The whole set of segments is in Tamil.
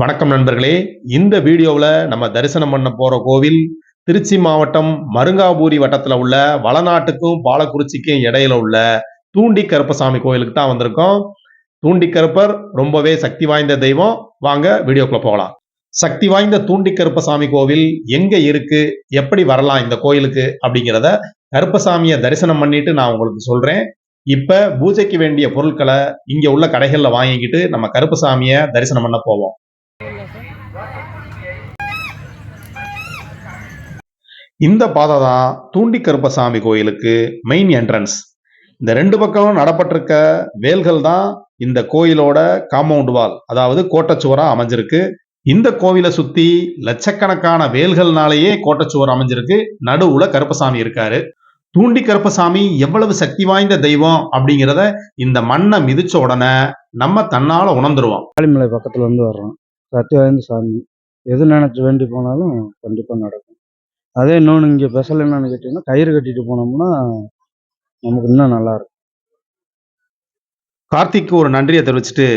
வணக்கம் நண்பர்களே. இந்த வீடியோவில் நம்ம தரிசனம் பண்ண போற கோவில் திருச்சி மாவட்டம் மருங்காபூரி வட்டத்தில் உள்ள வளநாட்டுக்கும் பாலக்குறிச்சிக்கும் இடையில உள்ள தூண்டி கருப்பசாமி கோயிலுக்கு தான் வந்திருக்கோம். தூண்டி கருப்பர் ரொம்பவே சக்தி வாய்ந்த தெய்வம். வாங்க வீடியோக்குள்ள போகலாம். சக்தி வாய்ந்த தூண்டி கருப்பசாமி கோவில் எங்க இருக்கு? எப்படி வரலாம் இந்த கோயிலுக்கு? அப்படிங்கிறத கருப்பசாமியை தரிசனம் பண்ணிட்டு நான் உங்களுக்கு சொல்றேன். இப்ப பூஜைக்கு வேண்டிய பொருட்களை இங்க உள்ள கடைகள்ல வாங்கிக்கிட்டு நம்ம கருப்பசாமியை தரிசனம் பண்ண போவோம். இந்த பாதை தான் தூண்டி கருப்பசாமி கோயிலுக்கு மெயின் என்ட்ரன்ஸ் இந்த ரெண்டு பக்கமும் நடப்பட்டிருக்க வேல்கள் தான் இந்த கோயிலோட காம்பவுண்ட் வால் அதாவது கோட்டச்சுவரா அமைஞ்சிருக்கு. இந்த கோவிலை சுத்தி லட்சக்கணக்கான வேல்கள்னாலேயே கோட்டச்சுவர் அமைஞ்சிருக்கு. நடுவுல கருப்பசாமி இருக்காரு. தூண்டி கருப்பசாமி எவ்வளவு சக்தி வாய்ந்த தெய்வம் அப்படிங்கிறத இந்த மண்ணை மிதிச்ச உடனே நம்ம தன்னால உணர்ந்துருவோம். காளிமலை பக்கத்துல இருந்து வர்றோம். சத்தியவாய்ந்த சாமி. எது நினச்சி வேண்டி போனாலும் கண்டிப்பாக நடக்கும். அதே இன்னொன்று இங்கே ஸ்பெஷல் என்னன்னு கேட்டிங்கன்னா கயிறு கட்டிட்டு போனோம்னா நமக்கு இன்னும் நல்லா இருக்கும். கார்த்திக்கு ஒரு நன்றியை தெரிவிச்சுட்டு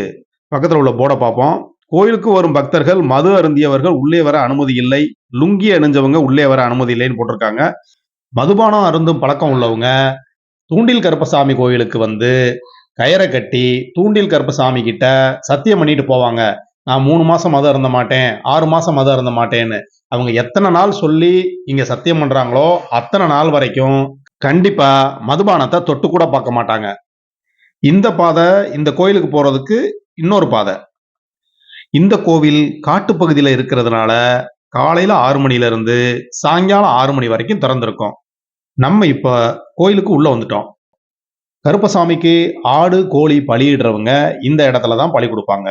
பக்கத்தில் உள்ள போர்டை பார்ப்போம். கோயிலுக்கு வரும் பக்தர்கள் மது அருந்தியவர்கள் உள்ளே வர அனுமதி இல்லை. லுங்கி அணிஞ்சவங்க உள்ளே வர அனுமதி இல்லைன்னு போட்டிருக்காங்க. மதுபானம் அருந்தும் பழக்கம் உள்ளவங்க தூண்டில் கருப்பசாமி கோயிலுக்கு வந்து கயரை கட்டி தூண்டில் கருப்பசாமி கிட்ட சத்தியம் பண்ணிட்டு போவாங்க. நான் மூணு மாசம் மதம் இருந்த மாட்டேன் ஆறு மாசம் மதம் இருந்த மாட்டேன்னு. அவங்க எத்தனை நாள் சொல்லி இங்க சத்தியம் பண்றாங்களோ அத்தனை நாள் வரைக்கும் கண்டிப்பா மதுபானத்தை தொட்டு கூட பார்க்க மாட்டாங்க. இந்த பாதை இந்த கோயிலுக்கு போறதுக்கு இன்னொரு பாதை. இந்த கோவில் காட்டுப்பகுதியில இருக்கிறதுனால காலையில ஆறு மணில இருந்து சாயங்காலம் ஆறு மணி வரைக்கும் திறந்திருக்கும். நம்ம இப்ப கோயிலுக்கு உள்ள வந்துட்டோம். கருப்பசாமிக்கு ஆடு கோழி பலியிடுறவங்க இந்த இடத்துல தான் பலி கொடுப்பாங்க.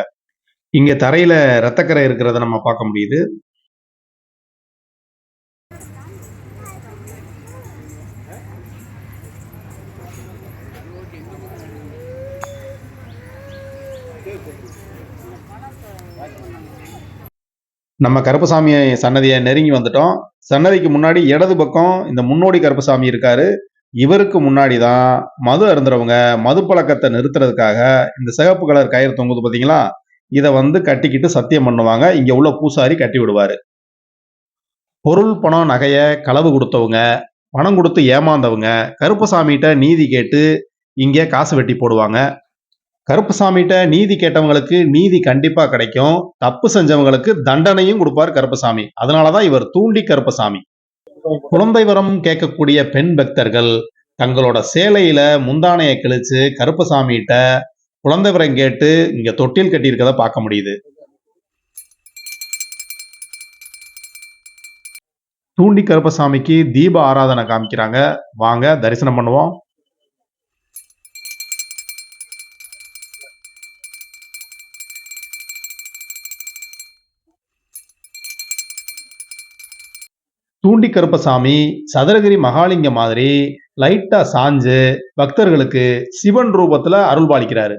இங்க தரையில ரத்தக்கரை இருக்கிறத நம்ம பார்க்க முடியுது. நம்ம கருப்பசாமி சன்னதியை நெருங்கி வந்துட்டோம். சன்னதிக்கு முன்னாடி இடது பக்கம் இந்த முன்னோடி கருப்பசாமி இருக்காரு. இவருக்கு முன்னாடி தான் மது அருந்துறவங்க மது பழக்கத்தை நிறுத்துறதுக்காக இந்த சிகப்பு கலர் கயிறு தொங்குது பார்த்தீங்களா இதை வந்து கட்டிக்கிட்டு சத்தியம் பண்ணுவாங்க. இங்க உள்ள பூசாரி கட்டி விடுவாரு. பொருள் பணம் நகையை களவு கொடுத்தவங்க பணம் கொடுத்து ஏமாந்தவங்க கருப்பசாமிகிட்ட நீதி கேட்டு இங்கே காசு வெட்டி போடுவாங்க. கருப்பசாமிகிட்ட நீதி கேட்டவங்களுக்கு நீதி கண்டிப்பா கிடைக்கும். தப்பு செஞ்சவங்களுக்கு தண்டனையும் கொடுப்பார் கருப்பசாமி. அதனாலதான் இவர் தூண்டி கருப்பசாமி. குழந்தை வரம் கேட்கக்கூடிய பெண் பக்தர்கள் தங்களோட சேலையில முந்தானையை கிழிச்சு கருப்பசாமிகிட்ட குழந்தை கேட்டு இங்க தொட்டில் கட்டியிருக்கத பார்க்க முடியுது. தூண்டி கருப்பசாமிக்கு தீப ஆராதனை காமிக்கிறாங்க. வாங்க தரிசனம் பண்ணுவோம். தூண்டி கருப்பசாமி சதுரகிரி மகாலிங்க மாதிரி லைட்டா சாஞ்சு பக்தர்களுக்கு சிவன் ரூபத்துல அருள் பாலிக்கிறாரு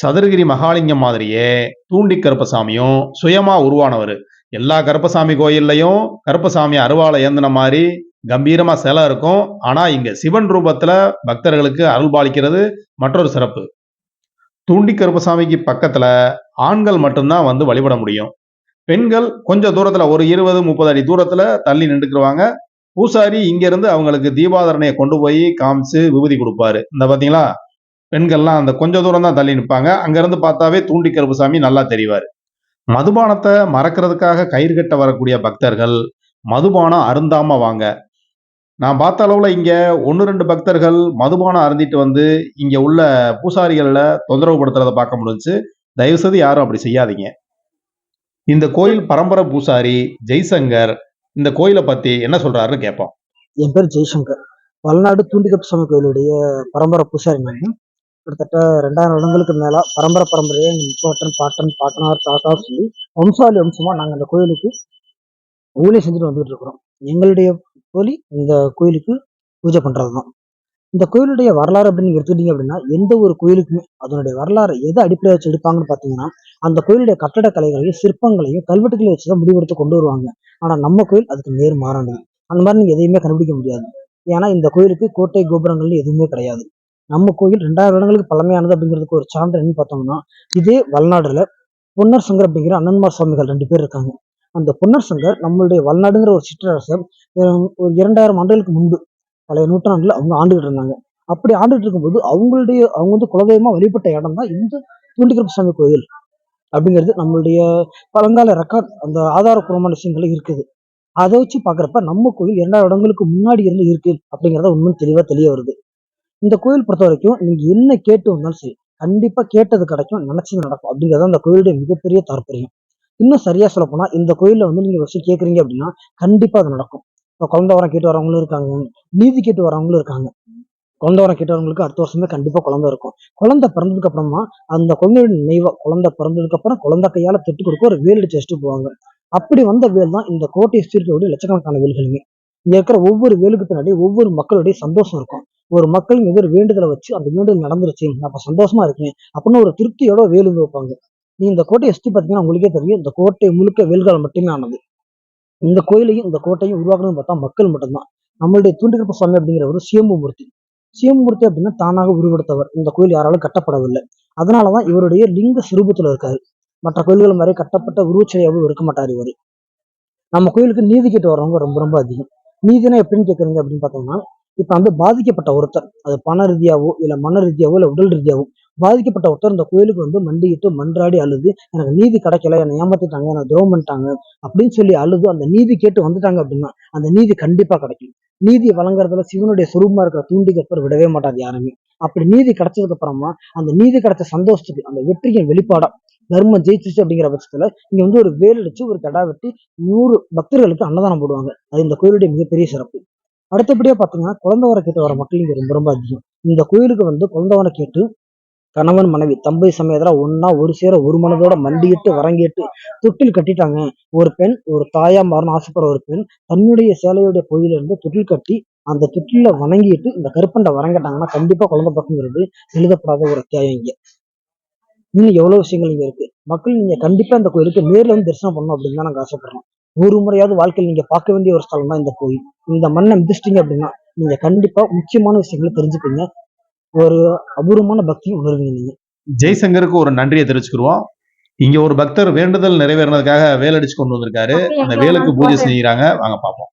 சதுரகிரி மகாலிங்கம் மாதிரியே தூண்டி கருப்பசாமியும் சுயமா உருவானவர். எல்லா கருப்பசாமி கோயில்லையும் கருப்பசாமி அருவாளை ஏந்தின மாதிரி கம்பீரமா சிலை இருக்கும். ஆனா இங்க சிவன் ரூபத்துல பக்தர்களுக்கு அருள் பாலிக்கிறது மற்றொரு சிறப்பு. தூண்டி கருப்பசாமிக்கு பக்கத்துல ஆண்கள் மட்டும்தான் வந்து வழிபட முடியும். பெண்கள் கொஞ்சம் தூரத்துல ஒரு இருபது முப்பது அடி தூரத்துல தள்ளி நின்றுக்குருவாங்க. பூசாரி இங்க இருந்து அவங்களுக்கு தீபாதரணையை கொண்டு போய் காமிச்சு விபூதி கொடுப்பாரு. இந்த பாத்தீங்களா? பெண்கள்லாம் அந்த கொஞ்ச தூரம் தான் தள்ளி நிற்பாங்க அங்கேருந்து பார்த்தாவே தூண்டி கருப்புசாமி நல்லா தெரிவார். மதுபானத்தை மறக்கிறதுக்காக கயிறு கட்ட வரக்கூடிய பக்தர்கள் மதுபானம் அருந்தாம வாங்க. நான் பார்த்த அளவில் இங்கே ஒன்று ரெண்டு பக்தர்கள் மதுபானம் அருந்திட்டு வந்து இங்கே உள்ள பூசாரிகளில் தொந்தரவு படுத்துறத பார்க்க முடிஞ்சு தயவுசெய்து யாரும் அப்படி செய்யாதீங்க. இந்த கோயில் பரம்பரை பூசாரி ஜெய்சங்கர் இந்த கோயிலை பத்தி என்ன சொல்றாருன்னு கேட்போம். என் பேர் ஜெய்சங்கர். வல்நாடு தூண்டிகப்பு சாமி கோயிலுடைய பரம்பரை பூசாரி நான் கிட்டத்தட்ட ரெண்டாயிரம் வருடங்களுக்கு மேல பரம்பரை பரம்பரையாக எங்க முப்பாட்டன் பாட்டன் பாட்டனார் தாத்தா சொல்லி வம்சாலி வம்சமா நாங்கள் அந்த கோயிலுக்கு ஊழி செஞ்சுட்டு வந்துட்டு இருக்கிறோம். எங்களுடைய கோழி இந்த கோயிலுக்கு பூஜை பண்றதுதான். இந்த கோயிலுடைய வரலாறு அப்படின்னு எடுத்துக்கிட்டீங்க அப்படின்னா எந்த ஒரு கோயிலுக்குமே அதனுடைய வரலாறு எதை அடிப்படையை வச்சு எடுப்பாங்கன்னு பார்த்தீங்கன்னா அந்த கோயிலுடைய கட்டடக்கலைகளையும் சிற்பங்களையும் கல்வெட்டுக்களை வச்சு தான் முடிவெடுத்து கொண்டு வருவாங்க. ஆனால் நம்ம கோயில் அதுக்கு நேர் மாறானது. அந்த மாதிரி நீங்கள் எதையுமே கண்டுபிடிக்க முடியாது. ஏன்னா இந்த கோயிலுக்கு கோட்டை கோபுரங்கள் எதுவுமே கிடையாது. நம்ம கோயில் ரெண்டாயிரம் வருடங்களுக்கு பழமையானது அப்படிங்கிறதுக்கு ஒரு சான்று என்னன்னு பார்த்தோம்னா இதே வல்நாடுல பொன்னர் சங்கர் அப்படிங்கிற அண்ணன்மார் சுவாமிகள் ரெண்டு பேர் இருக்காங்க. அந்த பொன்னர் சங்கர் நம்மளுடைய வல்நாடுங்கிற ஒரு சிற்றரசர் ஒரு இரண்டாயிரம் ஆண்டுகளுக்கு முன்பு பழைய நூற்றாண்டுல அவங்க ஆண்டுகிட்டு இருந்தாங்க. அப்படி ஆண்டுகிட்டு இருக்கும்போது அவங்களுடைய அவங்க வந்து குலதெய்வமா வழிபட்ட இடம் தான் இந்த தூண்டிகருப்பு சாமி கோயில் அப்படிங்கிறது நம்மளுடைய பழங்கால ரெக்கார்ட் அந்த ஆதாரபூர்வமான விஷயங்கள் இருக்குது. அதை வச்சு பார்க்குறப்ப நம்ம கோயில் இரண்டாயிரம் இடங்களுக்கு முன்னாடி இருந்து இருக்கு அப்படிங்கிறத உண்மை தெளிவாக தெரிய வருது. இந்த கோயில் பொறுத்த வரைக்கும் நீங்க என்ன கேட்டு வந்தாலும் சரி கண்டிப்பா கேட்டது கிடைக்கும் நினைச்சது நடக்கும் அப்படிங்கிறது அந்த கோயிலுடைய மிகப்பெரிய தாற்பயம். இன்னும் சரியா சொல்ல போனா இந்த கோயிலில் வந்து நீங்க விஷயம் கேக்குறீங்க அப்படின்னா கண்டிப்பா அது நடக்கும். இப்போ குழந்தை வரம் கேட்டு வரவங்களும் இருக்காங்க நீதி கேட்டு வரவங்களும் இருக்காங்க. குழந்தை வரம் கேட்டு வரவங்களுக்கு அடுத்த வருஷமே கண்டிப்பா குழந்தை இருக்கும். குழந்தை பிறந்ததுக்கு அப்புறமா அந்த குழந்தையோட நினைவா குழந்தை பிறந்ததுக்கு அப்புறம் குழந்தை கையால தொட்டு கொடுக்க ஒரு வேல் அடிச்சு வச்சுட்டு போவாங்க. அப்படி வந்த வேல் தான் இந்த கோட்டையை சுற்றி லட்சக்கணக்கான வேல்களுமே. இங்க இருக்கிற ஒவ்வொரு வேலுக்கு பின்னாடி ஒவ்வொரு மக்களுடைய சந்தோஷம் இருக்கும். ஒரு மக்கள் மீது ஒரு வேண்டுதலை வச்சு அந்த வேண்டுதல் நடந்துருச்சு. அப்ப சந்தோஷமா இருக்கேன் அப்படின்னு ஒரு திருப்தியோட வேலுங்க வைப்பாங்க. நீ இந்த கோட்டையை சுத்தி பார்த்தீங்கன்னா உங்களுக்கே தெரியும். இந்த கோட்டை முழுக்க வேல்கால் மட்டுமே ஆனது. இந்த கோயிலையும் இந்த கோட்டையும் உருவாக்கணும்னு பார்த்தா மக்கள் மட்டும்தான். நம்மளுடைய தூண்டிகற்ப சுவாமி அப்படிங்கிறவர் சுயம்புமூர்த்தி சிவம்பூர்த்தி அப்படின்னா தானாக உருவெடுத்தவர். இந்த கோயில் யாராலும் கட்டப்படவில்லை. அதனாலதான் இவருடைய லிங்க சுரூபத்துல இருக்காரு. மற்ற கோயில்கள் மாதிரி கட்டப்பட்ட உருவச்சிலையாகவும் இருக்க மாட்டார் இவர். நம்ம கோயிலுக்கு நீதி கேட்டு வர்றவங்க ரொம்ப ரொம்ப அதிகம். நீதினா எப்படின்னு கேட்குறீங்க அப்படின்னு பார்த்தோம்னா இப்போ வந்து பாதிக்கப்பட்ட ஒருத்தர் அது பண ரீதியாவோ இல்லை மன ரீதியாவோ இல்லை உடல் ரீதியாவோ பாதிக்கப்பட்ட ஒருத்தர் இந்த கோயிலுக்கு வந்து மண்டியிட்டு மன்றாடி அழுது எனக்கு நீதி கிடைக்கல என்னை ஏமாத்திட்டாங்க என்னை துரோகம் பண்ணிட்டாங்க அப்படின்னு சொல்லி அழுது அந்த நீதி கேட்டு வந்துட்டாங்க அப்படின்னா அந்த நீதி கண்டிப்பா கிடைக்கும். நீதி வழங்குறதுல சிவனுடைய சுரூபமா இருக்கிற தூண்டிகப்பர் விடவே மாட்டாது யாருமே. அப்படி நீதி கிடைச்சதுக்கு அப்புறமா அந்த நீதி கிடைச்ச சந்தோஷத்துக்கு அந்த வெற்றியின் வெளிப்பாடா தர்மம் ஜெயிச்சிச்சு அப்படிங்கிற பட்சத்துல இங்க வந்து ஒரு வேல் அடிச்சு ஒரு கடா வெட்டி நூறு பக்தர்களுக்கு அன்னதானம் போடுவாங்க. அது இந்த கோயிலுடைய மிகப்பெரிய சிறப்பு. அடுத்தபடியா பாத்தீங்கன்னா குழந்தை வர கேட்டு வர மக்கள் இங்க ரொம்ப ரொம்ப அதிகம். இந்த கோயிலுக்கு வந்து குழந்தை வர கேட்டு கணவன் மனைவி தம்பை சமயத்துல ஒன்னா ஒரு சேர ஒரு மனதோட மண்டியிட்டு வரங்கிட்டு தொட்டில் கட்டிட்டாங்க. ஒரு பெண் ஒரு தாயா மாறணும் ஆசைப்படுற ஒரு பெண் தன்னுடைய சேலையுடைய பகுதியில இருந்து தொட்டில் கட்டி அந்த தொட்டில வணங்கிட்டு இந்த கருப்பண்டை வரங்கிட்டாங்கன்னா கண்டிப்பா குழந்தை பக்கங்கிறது எழுதப்படாத ஒரு அத்தியாயம் இங்க. இன்னும் எவ்வளவு விஷயங்கள் இங்க இருக்கு? மக்கள் நீங்க கண்டிப்பா இந்த கோயிலுக்கு நேர்ல வந்து தரிசனம் பண்ணணும் அப்படின்னு தான் நாங்க ஆசைப்படுறோம். ஒரு முறையாவது வாழ்க்கையில் நீங்க பார்க்க வேண்டிய ஒரு ஸ்தலம் தான் இந்த கோயில். இந்த மண்ணை மிதிச்சிட்டீங்க அப்படின்னா நீங்க கண்டிப்பா முக்கியமான விஷயங்களை தெரிஞ்சுப்பீங்க. ஒரு அபூர்வமான பக்தியும் உணர்வீங்க நீங்க. ஜெய்சங்கருக்கு ஒரு நன்றியை தெரிவிச்சுக்கிருவோம். இங்க ஒரு பக்தர் வேண்டுதல் நிறைவேறினதுக்காக வேல் அடிச்சு கொண்டு வந்திருக்காரு. அந்த வேலுக்கு பூஜை செய்யறாங்க வாங்க பாப்போம்.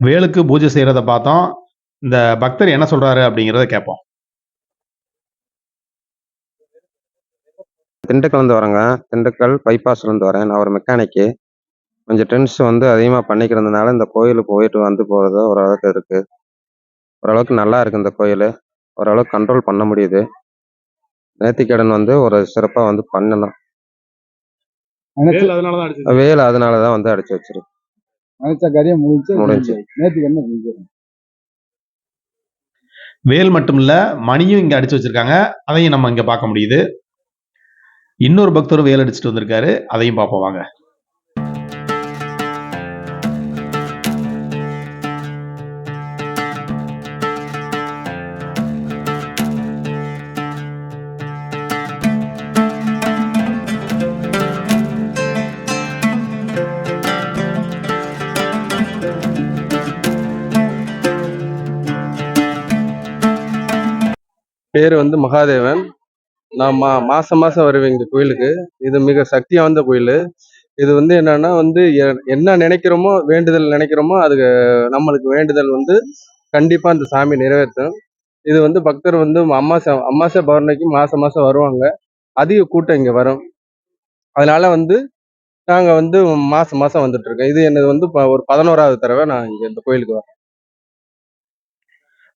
வேலுக்கு பூஜை செய்யறத பார்த்தோம். இந்த பக்தர் என்ன சொல்றாரு அப்படிங்கறத கேட்போம். திண்டுக்கல்லேருந்து வரேங்க. திண்டுக்கல் பைபாஸ்லேருந்து வரேன். நான் ஒரு மெக்கானிக்கு கொஞ்சம் டென்ஸ் வந்து அதிகமாக பண்ணிக்கிறதுனால இந்த கோயிலுக்கு போயிட்டு வந்து போகிறது ஓரளவுக்கு இருக்குது ஓரளவுக்கு நல்லா இருக்குது இந்த கோயில். ஓரளவுக்கு கண்ட்ரோல் பண்ண முடியுது. நேர்த்திக்கடன் வந்து ஒரு சிறப்பாக வந்து பண்ணணும். நினைச்ச அதனாலதான் அடிச்சு வேலை அதனால தான் வந்து அடிச்சு வச்சிருக்கு. நினைச்ச காரியம் முடிஞ்சு. நேற்றுக்கு என்ன செஞ்சு வேல் மட்டும் இல்ல மணியும் இங்க அடிச்சு வச்சிருக்காங்க. அதையும் நம்ம இங்க பார்க்க முடியுது. இன்னொரு பக்தரும் வேல் அடிச்சுட்டு வந்திருக்காரு. அதையும் பார்ப்போம் வாங்க. பேர் வந்து மகாதேவன். நான் மா மாசம் மாசம் வருவேன் இந்த கோயிலுக்கு. இது மிக சக்தி வாய்ந்த கோயில். இது வந்து என்னன்னா வந்து எ- என்ன நினைக்கிறோமோ வேண்டுதல் நினைக்கிறோமோ அதுக்கு நம்மளுக்கு வேண்டுதல் வந்து கண்டிப்பா அந்த சாமி நிறைவேற்றும். இது வந்து பக்தர் வந்து அம்மாசை அம்மாசை பௌர்ணமிக்கு மாசம் மாசம் வருவாங்க. அதிக கூட்டம் இங்க வரும். அதனால வந்து நாங்க வந்து மாசம் மாசம் வந்துட்டு இருக்கோம் இது என்னது வந்து ப- ஒரு பதினோராவது தடவை நான் இங்க இந்த கோயிலுக்கு வரேன்.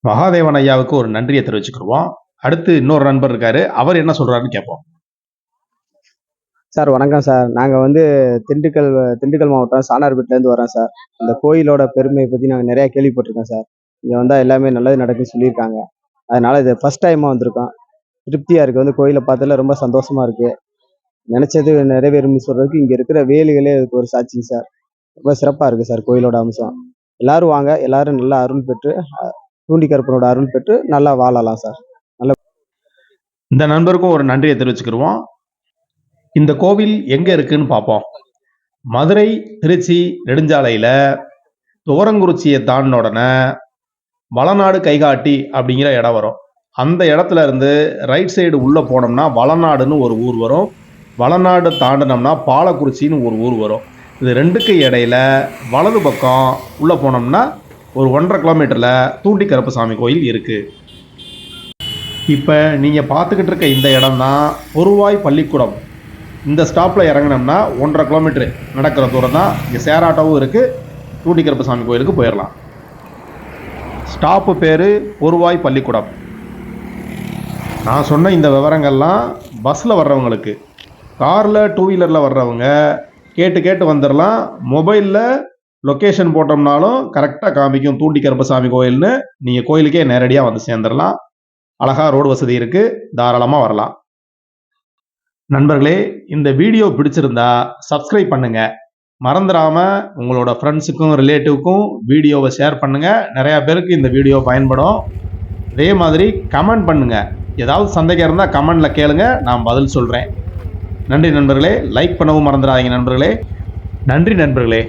மகாதேவன் ஐயாவுக்கு ஒரு நன்றியை தெரிவிச்சுக்கிடுவோம். அடுத்து இன்னொரு நண்பர் இருக்காரு. அவர் என்ன சொல்றாருன்னு கேட்போம். சார் வணக்கம் சார். நாங்கள் வந்து திண்டுக்கல் திண்டுக்கல் மாவட்டம் சாணார்பேட்டிலேருந்து வரோம் சார். இந்த கோயிலோட பெருமையை பற்றி நாங்கள் நிறையா கேள்விப்பட்டிருக்கோம் சார். இங்கே வந்தால் எல்லாமே நல்லது நடக்குன்னு சொல்லியிருக்காங்க. அதனால் இது ஃபஸ்ட் டைமாக வந்திருக்கோம். திருப்தியாக இருக்குது வந்து கோயிலை பார்த்ததுல ரொம்ப சந்தோஷமாக இருக்குது நினச்சது நிறைவேறும்னு சொல்கிறதுக்கு இங்கே இருக்கிற வேலுகளே அதுக்கு ஒரு சாட்சிங்க சார். ரொம்ப சிறப்பாக இருக்குது சார் கோயிலோட அம்சம். எல்லாரும் வாங்க. எல்லாரும் நல்லா அருள் பெற்று தூண்டி கருப்பனோட அருள் பெற்று நல்லா வாழலாம் சார். இந்த நண்பருக்கும் ஒரு நன்றியை தெரிவிச்சுக்கிருவோம். இந்த கோவில் எங்க இருக்குன்னு பார்ப்போம். மதுரை திருச்சி நெடுஞ்சாலையில துவரங்குறிச்சியை தாண்டின உடனே வளநாடு கைகாட்டி அப்படிங்கிற இடம் வரும். அந்த இடத்துல இருந்து ரைட் சைடு உள்ள போனோம்னா வளநாடுன்னு ஒரு ஊர் வரும். வளநாடு தாண்டினோம்னா பாலக்குறிச்சின்னு ஒரு ஊர் வரும். இது ரெண்டுக்கு இடையில வலது பக்கம் உள்ள போனோம்னா ஒரு ஒன்றரை கிலோமீட்டரில் தூண்டி கருப்பசாமி கோயில் இருக்குது இப்போ நீங்கள் பார்த்துக்கிட்டு இருக்க இந்த இடம் தான் பொருவாய் பள்ளிக்கூடம். இந்த ஸ்டாப்பில் இறங்கினோம்னா ஒன்றரை கிலோமீட்ரு நடக்கிற தூரம் தான் இங்கே சேராட்டோவும் இருக்குது தூண்டிகருப்பசாமி கோயிலுக்கு போயிடலாம் ஸ்டாப்பு பேர் பொருவாய் பள்ளிக்கூடம். நான் சொன்ன இந்த விவரங்கள்லாம் பஸ்ஸில் வர்றவங்களுக்கு காரில் டூ வீலரில் வர்றவங்க கேட்டு கேட்டு வந்துடலாம் மொபைலில் லொக்கேஷன் போட்டோம்னாலும் கரெக்டாக காமிக்கும் தூண்டி கருப்பசாமி கோயில்னு. நீங்கள் கோயிலுக்கே நேரடியாக வந்து சேர்ந்துடலாம் அழகாக ரோடு வசதி இருக்கு. தாராளமாக வரலாம். நண்பர்களே இந்த வீடியோ பிடிச்சிருந்தா சப்ஸ்கிரைப் பண்ணுங்கள் மறந்துடாமல் உங்களோட ஃப்ரெண்ட்ஸுக்கும் ரிலேட்டிவ்க்கும் வீடியோவை ஷேர் பண்ணுங்கள் நிறையா பேருக்கு இந்த வீடியோ பயன்படும். அதே மாதிரி கமெண்ட் பண்ணுங்கள் ஏதாவது சந்தேகம் இருந்தால் கமெண்டில் கேளுங்க. நான் பதில் சொல்கிறேன் நன்றி நண்பர்களே. லைக் பண்ணவும் மறந்துடாதீங்க நண்பர்களே. நன்றி நண்பர்களே.